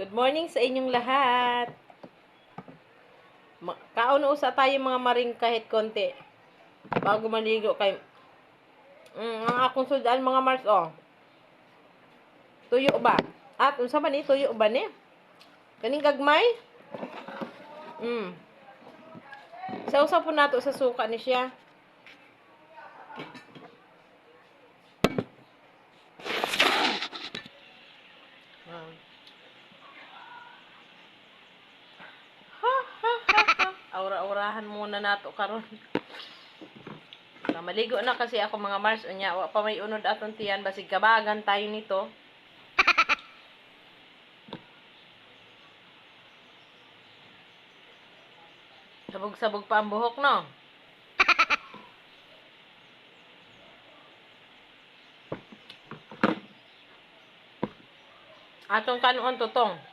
Good morning sa inyong lahat. Kauno sa tayo mga maring kahit konti. Bago maligo kay mm, ang akong sudan mga Mars oh. Tuyo ba? At unsa ba ni tuyo ba ni? Kaning gagmay? Mm. Sausaw po nato sa suka ni siya. Nato karon. Maligo na kasi ako mga Mars unya wa pa may unod aton tiyan basig kabagan tayo nito. Sabog-sabog pa ang buhok no. Atong kanuon tutong.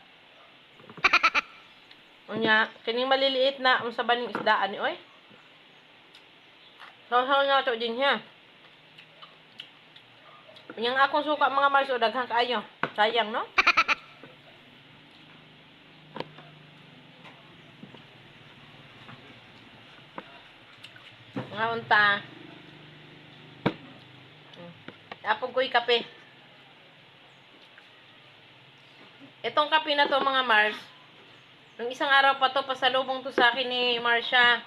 Unya, kining maliliit na unsa ba ning isdaan ni oy? Saw-saw na to din niya. Unyang akong suka mga Mars o daghang kaayo. Sayang no? Nga unta. Apog ko'y kape. Itong kape na to mga Mars, nung isang araw pa to, pasalubong to sa akin ni Marsha.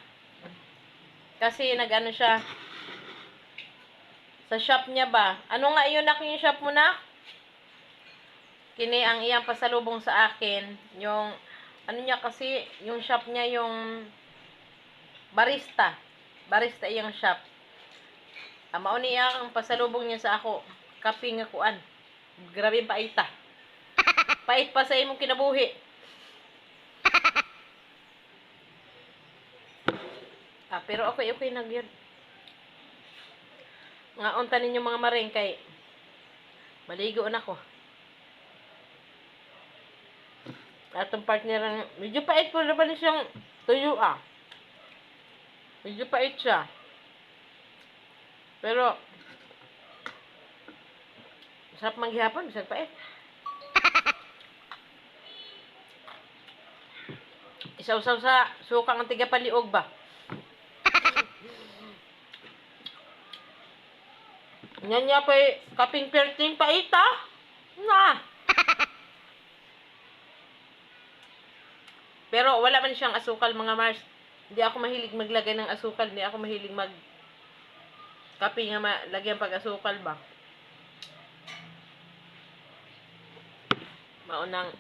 Kasi nag-ano siya, sa shop niya ba? Ano nga yun nak yung shop mo na? Kini ang iyang pasalubong sa akin, yung, ano niya kasi, yung shop niya yung barista. Barista iyang shop. Ang mauni ang pasalubong niya sa ako, kape nga kuan. Grabe paita. Pait pa sa imong kinabuhi. Ah, pero okay, okay na yun. Nga unta ninyo mga maring maligo na ko. Atong partner ang medyo pait po naman siyang tuyo ah. Medyo pait siya. Pero sarap manghihapon, sarap pait. Isaw-saw sa suka ng tiga paliog ba? Yan niya pa kaping perting paita. Na. Pero wala man siyang asukal mga Mars. Hindi ako mahilig maglagay ng asukal. Hindi ako mahilig mag kape nga ma lagyan pag asukal ba. Maunang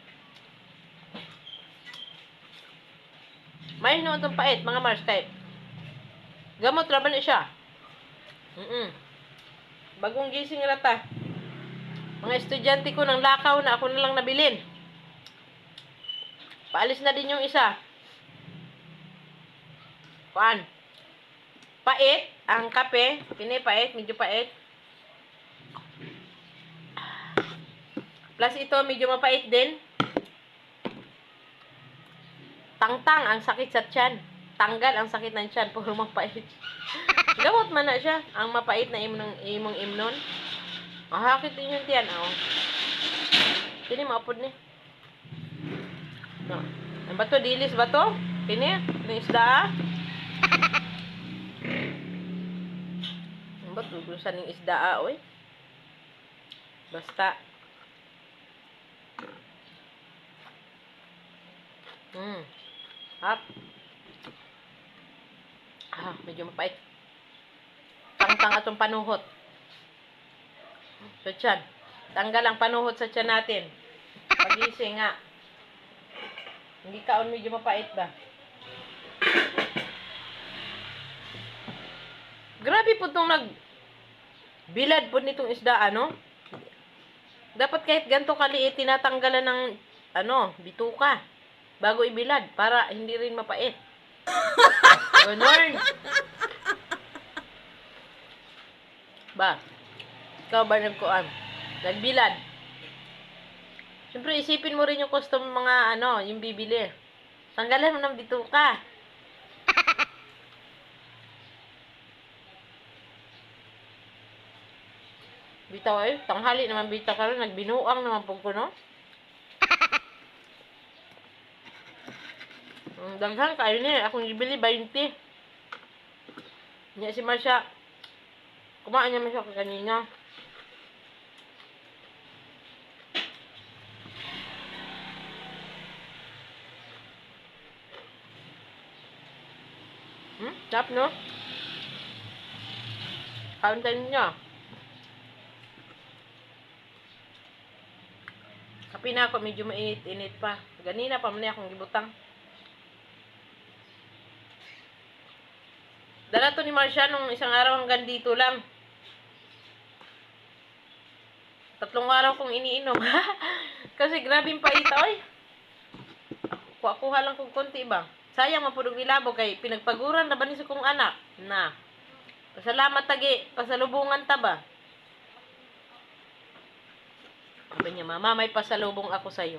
May noon itong pait, mga Mars type. Gamot laban na siya. Mm Bagong gising rata. Mga estudyante ko ng lakaw na ako na lang nabilin. Paalis na din yung isa. Kuan. Pait ang kape. Pinipait, medyo pait. Plus ito, medyo mapait din. Tangtang ang sakit sa tiyan. Tanggal ang sakit ng tiyan. Puro mapait. Gamot man na siya. Ang mapait na imong, imong imnon. Ang hakit din yung tiyan. Oh. Sini maapod ni. No. Ang bato, dilis ba to? Kini? Ang isda ah. Ang bato, gusan ng isda ah, oy. Basta. Hmm. Hap. Ah, medyo mapait. Tangtang atong panuhot. So, tiyan. Tanggal ang panuhot sa tiyan natin. Pagising nga. Hindi kaon medyo mapait ba? Grabe po itong nag bilad po nitong isda, ano? Dapat kahit ganito kaliit, tinatanggalan ng ano, bituka bago ibilad para hindi rin mapait. Ganon. Ba? Ikaw ba nagkuan? Nagbilad? Siyempre, isipin mo rin yung custom mga ano, yung bibili. Tanggalan mo ng bituka. Bitaw ay, tanghali naman bitaw ka rin, nagbinuang naman po ko, no? Ang daghan kayo ni, akong ibili 20. Nya si Marsha, kumain niya siya kanina. Hmm? Sarap, no? Kain tayo niya. Kapi na ako, medyo mainit-init pa. Ganina pa man akong gibutang. Dala to ni Marcia nung isang araw hanggang dito lang. Tatlong araw kong iniinom. Kasi grabe yung paita, oy. Kuha-kuha lang kong konti ba. Sayang mapudog ilabo kay pinagpaguran na ba ni kong anak? Na. Pasalamat tagi, pasalubungan ta ba? Sabi niya, Mama, may pasalubong ako sa'yo.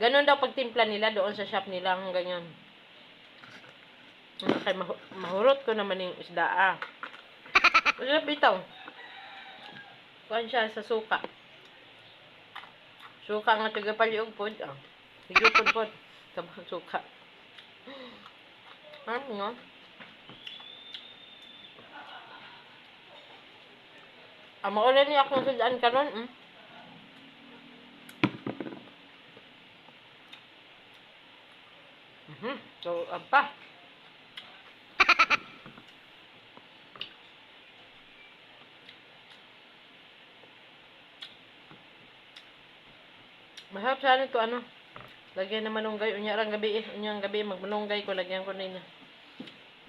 Ganon daw pagtimpla nila doon sa shop nila, ganyan. Kay mahu- mahurot ko naman yung isda ah. Masarap bitaw. Kuhan siya sa suka. Suka nga taga paliog po. Ah. Higupon po. Sabang suka. Ano nga? Ah, maulan niya akong sadaan karon. Hmm? Mhm. So, apa? Mahap sana ito ano. Lagyan na manunggay. Unya rang gabi eh. Unyang gabi magmanunggay ko. Lagyan ko na yun.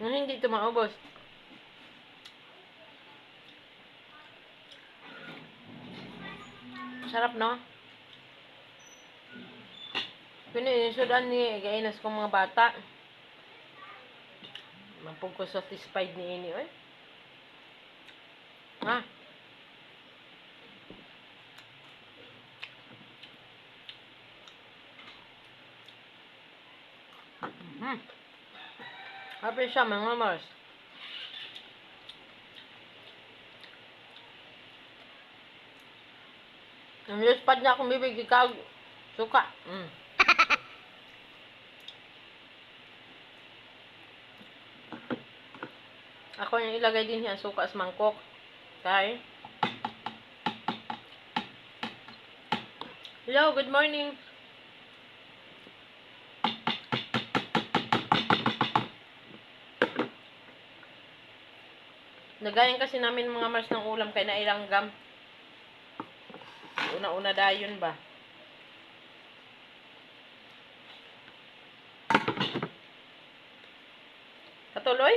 Nung hindi ito maubos. Sarap no? Pinisudan ni gainas kong mga bata. Ko satisfied ni ini oy. Ha? Hmm. Happy mga mars. Ang pad niya akong bibig, ikaw, suka. Mm. Ako yung ilagay din yan suka sa mangkok. Okay? Hello, good morning. Nagaling kasi namin mga mars ng ulam kay nailanggam. Una-una dayon ba? Katuloy?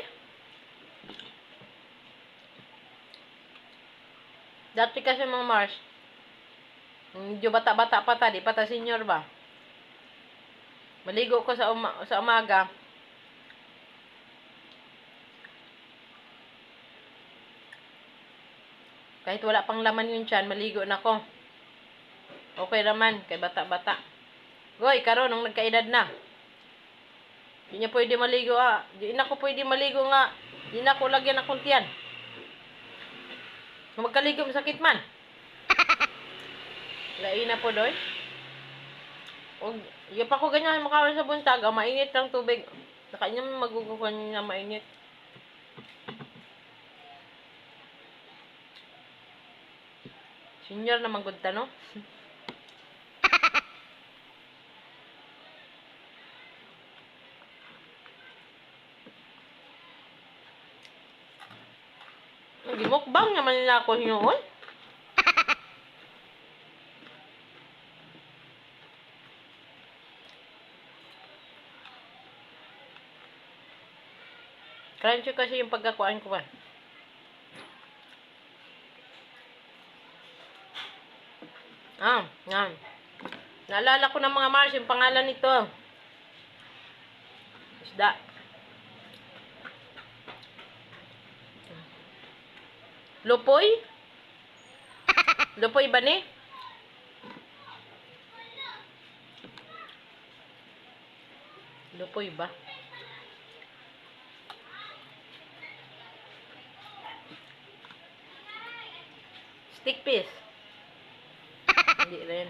Dati kasi mga Mars, medyo bata-bata pa ta, di pa senior ba? Maligo ko sa, uma- sa umaga. Kahit wala pang laman yun tiyan, maligo na ko. Okay naman, kay bata-bata. Goy, karon nung nagkaedad na. Di niya pwede maligo ah. Di na ko pwede maligo nga. Di na ko lagyan ng kuntiyan. Magkaligo masakit man. Lain na po doy. Og yung pa ko ganyan makawan sa buntag, ah, mainit lang tubig. Sa kanya magugukuhan niya na mainit. Senior naman gud ta no? Gimukbang naman nila ako hinuon. Crunchy kasi yung pagkakuan ko ba. Ah, yan. Naalala ko ng mga Mars, yung pangalan nito. Isda. Lupoy? Lupoy ba ni? Lupoy ba? Stick piece. Hindi rin.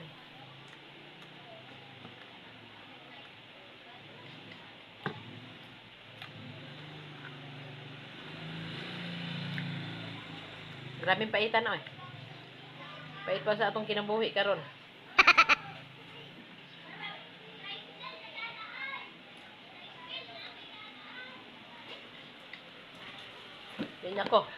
Grabing paitan oy. Pait pa sa atong kinabuhi karon. Yan ako. Yan ako mga